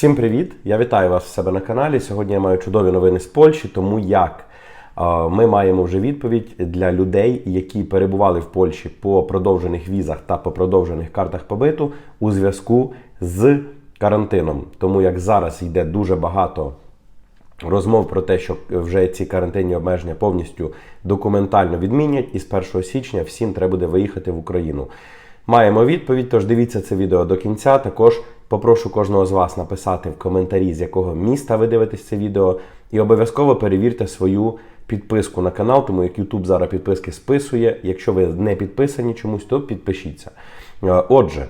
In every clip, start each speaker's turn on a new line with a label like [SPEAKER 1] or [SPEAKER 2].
[SPEAKER 1] Всім привіт! Я вітаю вас в себе на каналі. Сьогодні я маю чудові новини з Польщі, тому як ми маємо вже відповідь для людей, які перебували в Польщі по продовжених візах та по продовжених картах побиту у зв'язку з карантином. Тому як зараз йде дуже багато розмов про те, що вже ці карантинні обмеження повністю документально відмінять, і з 1 січня всім треба буде виїхати в Україну. Маємо відповідь, тож дивіться це відео до кінця. Також попрошу кожного з вас написати в коментарі, з якого міста ви дивитесь це відео, і обов'язково перевірте свою підписку на канал, тому як YouTube зараз підписки списує. Якщо ви не підписані чомусь, то підпишіться. Е, Отже,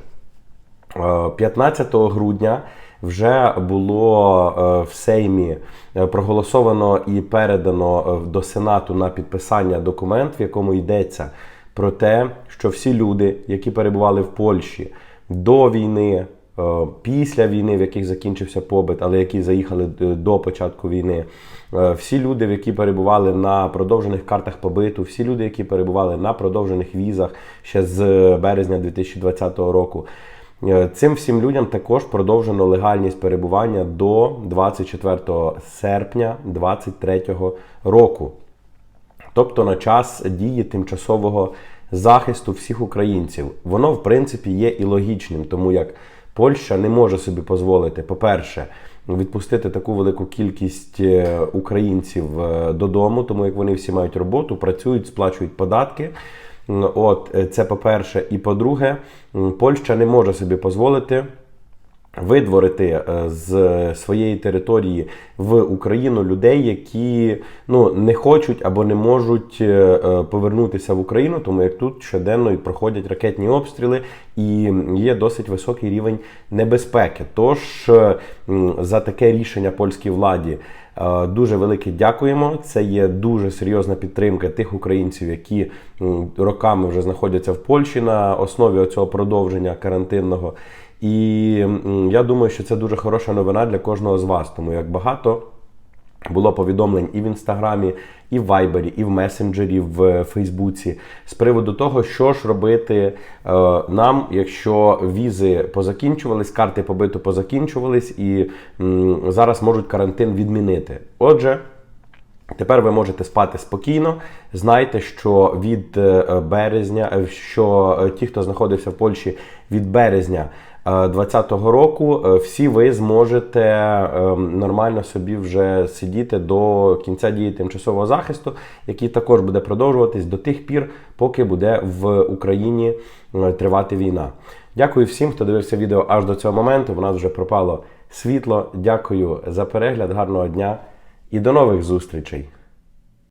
[SPEAKER 1] Е, 15 грудня вже було е, в Сеймі е, проголосовано і передано е, до Сенату на підписання документ, в якому йдеться про те, що всі люди, які перебували в Польщі до війни, е, після війни, в яких закінчився побит, але які заїхали е, до початку війни, е, всі люди, які перебували на продовжених картах побиту, всі люди, які перебували на продовжених візах ще з березня 2020 року. Е, Цим всім людям також продовжено легальність перебування до 24 серпня 2023 року, тобто на час дії тимчасового захисту всіх українців. Воно, в принципі, є і логічним, тому як Польща не може собі дозволити, по-перше, відпустити таку велику кількість е, українців е, додому, тому як вони всі мають роботу, працюють, сплачують податки. От е, це по-перше, і по-друге, Польща не може собі дозволити видворити е, з своєї території в Україну людей, які ну не хочуть або не можуть е, е, повернутися в Україну, тому як тут щоденно проходять ракетні обстріли, і є досить високий рівень небезпеки. Тож за таке рішення польській владі. Дуже велике дякуємо. Це є дуже серйозна підтримка тих українців, які роками вже знаходяться в Польщі на основі цього продовження карантинного. І я думаю, що це дуже хороша новина для кожного з вас, тому як багато було повідомлень і в інстаграмі, і в Вайбері, і в месенджері, в Фейсбуці з приводу того, що ж робити е, нам, якщо візи позакінчувались, карти побиту позакінчувались, і зараз можуть карантин відмінити. Отже. Тепер ви можете спати спокійно. Знайте, що від е, березня, е, що е, ті, хто знаходився в Польщі від березня 2020 року, е, всі ви зможете е, нормально собі вже сидіти до кінця дії тимчасового захисту, який також буде продовжуватись до тих пір, поки буде в Україні е, тривати війна. Дякую всім, хто дивився відео аж до цього моменту. У нас вже пропало світло. Дякую за перегляд, гарного дня і до нових зустрічей!